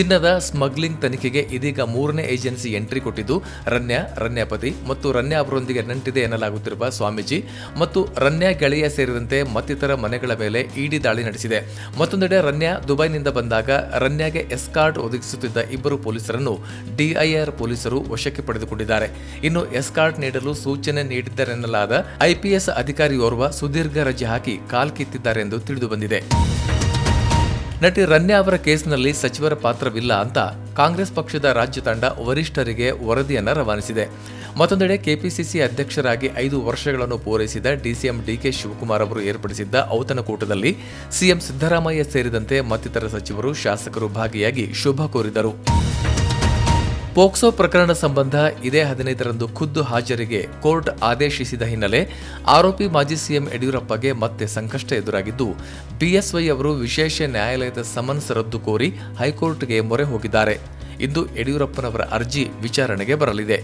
ಚಿನ್ನದ ಸ್ಮಗ್ಲಿಂಗ್ ತನಿಖೆಗೆ ಇದೀಗ ಮೂರನೇ ಏಜೆನ್ಸಿ ಎಂಟ್ರಿ ಕೊಟ್ಟಿದ್ದು ರನ್ಯ, ರನ್ಯಾಪತಿ ಮತ್ತು ರನ್ಯ ಅವರೊಂದಿಗೆ ನಂಟಿದೆ ಎನ್ನಲಾಗುತ್ತಿರುವ ಸ್ವಾಮೀಜಿ ಮತ್ತು ರನ್ಯ ಗೆಳೆಯ ಸೇರಿದಂತೆ ಮತ್ತಿತರ ಮನೆಗಳ ಮೇಲೆ ಇಡಿ ದಾಳಿ ನಡೆಸಿದೆ. ಮತ್ತೊಂದೆಡೆ ರನ್ಯ ದುಬೈನಿಂದ ಬಂದಾಗ ರನ್ಯಾಗೆ ಎಸ್ಕಾರ್ಟ್ ಒದಗಿಸುತ್ತಿದ್ದ ಇಬ್ಬರು ಪೊಲೀಸರನ್ನು ಡಿಐಆರ್ ಪೊಲೀಸರು ವಶಕ್ಕೆ ಪಡೆದುಕೊಂಡಿದ್ದಾರೆ. ಇನ್ನು ಎಸ್ಕಾರ್ಟ್ ನೀಡಲು ಸೂಚನೆ ನೀಡಿದ್ದರೆನ್ನಲಾದ ಐಪಿಎಸ್ ಅಧಿಕಾರಿಯೋರ್ವ ಸುದೀರ್ಘ ರಜೆ ಹಾಕಿ ಕಾಲ್ಕಿತ್ತಿದ್ದಾರೆ ಎಂದು ತಿಳಿದು ಬಂದಿದೆ. ನಟಿ ರನ್ಯಾ ಅವರ ಕೇಸ್ನಲ್ಲಿ ಸಚಿವರ ಪಾತ್ರವಿಲ್ಲ ಅಂತ ಕಾಂಗ್ರೆಸ್ ಪಕ್ಷದ ರಾಜ್ಯ ತಂಡ ವರಿಷ್ಠರಿಗೆ ವರದಿಯನ್ನು ರವಾನಿಸಿದೆ. ಮತ್ತೊಂದೆಡೆ ಕೆಪಿಸಿಸಿ ಅಧ್ಯಕ್ಷರಾಗಿ ಐದು ವರ್ಷಗಳನ್ನು ಪೂರೈಸಿದ ಡಿಸಿಎಂ ಡಿಕೆ ಶಿವಕುಮಾರ್ ಅವರು ಏರ್ಪಡಿಸಿದ್ದ ಔತಣಕೂಟದಲ್ಲಿ ಸಿಎಂ ಸಿದ್ದರಾಮಯ್ಯ ಸೇರಿದಂತೆ ಮತ್ತಿತರ ಸಚಿವರು ಶಾಸಕರು ಭಾಗಿಯಾಗಿ ಶುಭ ಕೋರಿದರು. ಪೋಕ್ಸೋ ಪ್ರಕರಣ ಸಂಬಂಧ ಇದೇ ಹದಿನೈದರಂದು ಖುದ್ದು ಹಾಜರಿಗೆ ಕೋರ್ಟ್ ಆದೇಶಿಸಿದ ಹಿನ್ನೆಲೆ ಆರೋಪಿ ಮಾಜಿ ಸಿಎಂ ಯಡಿಯೂರಪ್ಪಗೆ ಮತ್ತೆ ಸಂಕಷ್ಟ ಎದುರಾಗಿದ್ದು ಬಿಎಸ್ವೈ ಅವರು ವಿಶೇಷ ನ್ಯಾಯಾಲಯದ ಸಮನ್ಸ್ ರದ್ದು ಕೋರಿ ಹೈಕೋರ್ಟ್ಗೆ ಮೊರೆ ಹೋಗಿದ್ದಾರೆ. ಇಂದು ಯಡಿಯೂರಪ್ಪನವರ ಅರ್ಜಿ ವಿಚಾರಣೆಗೆ ಬರಲಿದೆ.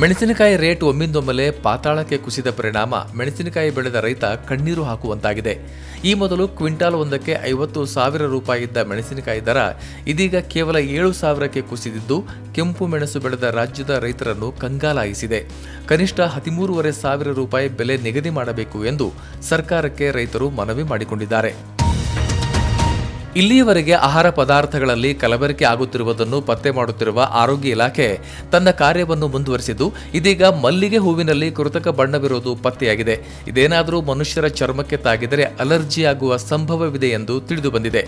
ಮೆಣಸಿನಕಾಯಿ ರೇಟ್ ಒಮ್ಮಿಂದೊಮ್ಮೆಲೆ ಪಾತಾಳಕ್ಕೆ ಕುಸಿದ ಪರಿಣಾಮ ಮೆಣಸಿನಕಾಯಿ ಬೆಳೆದ ರೈತ ಕಣ್ಣೀರು ಹಾಕುವಂತಾಗಿದೆ. ಈ ಮೊದಲು ಕ್ವಿಂಟಾಲ್ ಒಂದಕ್ಕೆ ಐವತ್ತು ಸಾವಿರ ರೂಪಾಯಿ ಇದ್ದ ಮೆಣಸಿನಕಾಯಿ ದರ ಇದೀಗ ಕೇವಲ ಏಳು ಸಾವಿರಕ್ಕೆ ಕುಸಿದಿದ್ದು, ಕೆಂಪು ಮೆಣಸು ಬೆಳೆದ ರಾಜ್ಯದ ರೈತರನ್ನು ಕಂಗಾಲಾಯಿಸಿದೆ. ಕನಿಷ್ಠ ಹದಿಮೂರುವರೆ ಸಾವಿರ ರೂಪಾಯಿ ಬೆಲೆ ನಿಗದಿ ಮಾಡಬೇಕು ಎಂದು ಸರ್ಕಾರಕ್ಕೆ ರೈತರು ಮನವಿ ಮಾಡಿಕೊಂಡಿದ್ದಾರೆ. ಇಲ್ಲಿಯವರೆಗೆ ಆಹಾರ ಪದಾರ್ಥಗಳಲ್ಲಿ ಕಲಬೆರಕೆ ಆಗುತ್ತಿರುವುದನ್ನು ಪತ್ತೆ ಮಾಡುತ್ತಿರುವ ಆರೋಗ್ಯ ಇಲಾಖೆ ತನ್ನ ಕಾರ್ಯವನ್ನು ಮುಂದುವರೆಸಿದ್ದು, ಇದೀಗ ಮಲ್ಲಿಗೆ ಹೂವಿನಲ್ಲಿ ಕೃತಕ ಬಣ್ಣವಿರುವುದು ಪತ್ತೆಯಾಗಿದೆ. ಇದೇನಾದರೂ ಮನುಷ್ಯರ ಚರ್ಮಕ್ಕೆ ತಾಗಿದರೆ ಅಲರ್ಜಿ ಆಗುವ ಸಂಭವವಿದೆ ಎಂದು ತಿಳಿದುಬಂದಿದೆ.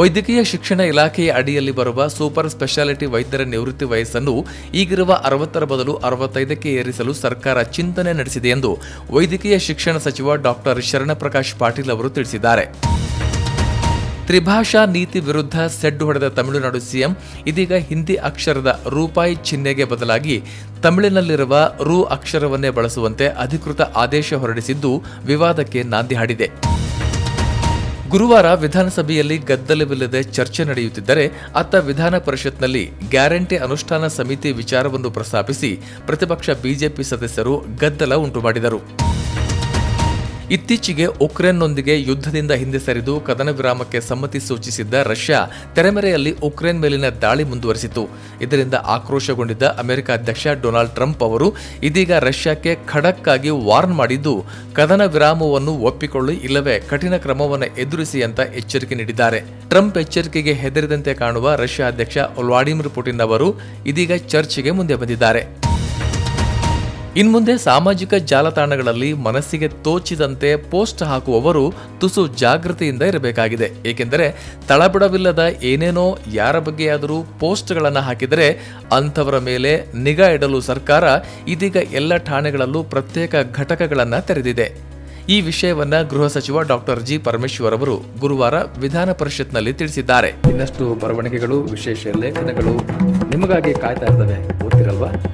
ವೈದ್ಯಕೀಯ ಶಿಕ್ಷಣ ಇಲಾಖೆಯ ಅಡಿಯಲ್ಲಿ ಬರುವ ಸೂಪರ್ ಸ್ಪೆಷಾಲಿಟಿ ವೈದ್ಯರ ನಿವೃತ್ತಿ ವಯಸ್ಸನ್ನು ಈಗಿರುವ ಅರವತ್ತರ ಬದಲು ಅರವತ್ತೈದಕ್ಕೆ ಏರಿಸಲು ಸರ್ಕಾರ ಚಿಂತನೆ ನಡೆಸಿದೆ ಎಂದು ವೈದ್ಯಕೀಯ ಶಿಕ್ಷಣ ಸಚಿವ ಡಾಕ್ಟರ್ ಶರಣಪ್ರಕಾಶ್ ಪಾಟೀಲ್ ಅವರು ತಿಳಿಸಿದ್ದಾರೆ. ತ್ರಿಭಾಷಾ ನೀತಿ ವಿರುದ್ಧ ಸೆಡ್ಡು ಹೊಡೆದ ತಮಿಳುನಾಡು ಸಿಎಂ, ಇದೀಗ ಹಿಂದಿ ಅಕ್ಷರದ ರೂಪಾಯಿ ಚಿಹ್ನೆಗೆ ಬದಲಾಗಿ ತಮಿಳಿನಲ್ಲಿರುವ ರು ಅಕ್ಷರವನ್ನೇ ಬಳಸುವಂತೆ ಅಧಿಕೃತ ಆದೇಶ ಹೊರಡಿಸಿದ್ದು ವಿವಾದಕ್ಕೆ ನಾಂದಿ ಹಾಡಿದೆ. ಗುರುವಾರ ವಿಧಾನಸಭೆಯಲ್ಲಿ ಗದ್ದಲವಿಲ್ಲದೆ ಚರ್ಚೆ ನಡೆಯುತ್ತಿದ್ದರೆ ಅತ್ತ ವಿಧಾನ ಪರಿಷತ್ನಲ್ಲಿ ಗ್ಯಾರಂಟಿ ಅನುಷ್ಠಾನ ಸಮಿತಿ ವಿಚಾರವನ್ನು ಪ್ರಸ್ತಾಪಿಸಿ ಪ್ರತಿಪಕ್ಷ ಬಿಜೆಪಿ ಸದಸ್ಯರು ಗದ್ದಲ ಉಂಟುಮಾಡಿದರು. ಇತ್ತೀಚೆಗೆ ಉಕ್ರೇನ್ನೊಂದಿಗೆ ಯುದ್ಧದಿಂದ ಹಿಂದೆ ಸರಿದು ಕದನ ವಿರಾಮಕ್ಕೆ ಸಮ್ಮತಿ ಸೂಚಿಸಿದ್ದ ರಷ್ಯಾ ತೆರೆಮರೆಯಲ್ಲಿ ಉಕ್ರೇನ್ ಮೇಲಿನ ದಾಳಿ ಮುಂದುವರೆಸಿತು. ಇದರಿಂದ ಆಕ್ರೋಶಗೊಂಡಿದ್ದ ಅಮೆರಿಕ ಅಧ್ಯಕ್ಷ ಡೊನಾಲ್ಡ್ ಟ್ರಂಪ್ ಅವರು ಇದೀಗ ರಷ್ಯಾಕ್ಕೆ ಖಡಕ್ ವಾರ್ನ್ ಮಾಡಿದ್ದು, ಕದನ ವಿರಾಮವನ್ನು ಒಪ್ಪಿಕೊಳ್ಳಿ ಇಲ್ಲವೇ ಕಠಿಣ ಕ್ರಮವನ್ನು ಎದುರಿಸಿ ಅಂತ ಎಚ್ಚರಿಕೆ ನೀಡಿದ್ದಾರೆ. ಟ್ರಂಪ್ ಎಚ್ಚರಿಕೆಗೆ ಹೆದರಿದಂತೆ ಕಾಣುವ ರಷ್ಯಾ ಅಧ್ಯಕ್ಷ ವ್ಲಾಡಿಮಿರ್ ಪುಟಿನ್ ಅವರು ಇದೀಗ ಚರ್ಚೆಗೆ ಮುಂದೆ ಬಂದಿದ್ದಾರೆ. ಇನ್ಮುಂದೆ ಸಾಮಾಜಿಕ ಜಾಲತಾಣಗಳಲ್ಲಿ ಮನಸ್ಸಿಗೆ ತೋಚಿದಂತೆ ಪೋಸ್ಟ್ ಹಾಕುವವರು ತುಸು ಜಾಗೃತಿಯಿಂದ ಇರಬೇಕಾಗಿದೆ. ಏಕೆಂದರೆ ತಳಬಿಡವಿಲ್ಲದ ಏನೇನೋ ಯಾರ ಬಗ್ಗೆಯಾದರೂ ಪೋಸ್ಟ್ಗಳನ್ನು ಹಾಕಿದರೆ ಅಂಥವರ ಮೇಲೆ ನಿಗಾ ಇಡಲು ಸರ್ಕಾರ ಇದೀಗ ಎಲ್ಲ ಠಾಣೆಗಳಲ್ಲೂ ಪ್ರತ್ಯೇಕ ಘಟಕಗಳನ್ನು ತೆರೆದಿದೆ. ಈ ವಿಷಯವನ್ನ ಗೃಹ ಸಚಿವ ಡಾಕ್ಟರ್ ಜಿ ಪರಮೇಶ್ವರ್ ಅವರು ಗುರುವಾರ ವಿಧಾನ ಪರಿಷತ್ನಲ್ಲಿ ತಿಳಿಸಿದ್ದಾರೆ. ಇನ್ನಷ್ಟು ಬರವಣಿಗೆಗಳು, ವಿಶೇಷ ಲೇಖನಗಳು ನಿಮಗಾಗಿ ಕಾಯ್ತಾ ಇರ್ತವೆ. ಓದ್ತಿರಲ್ವಾ?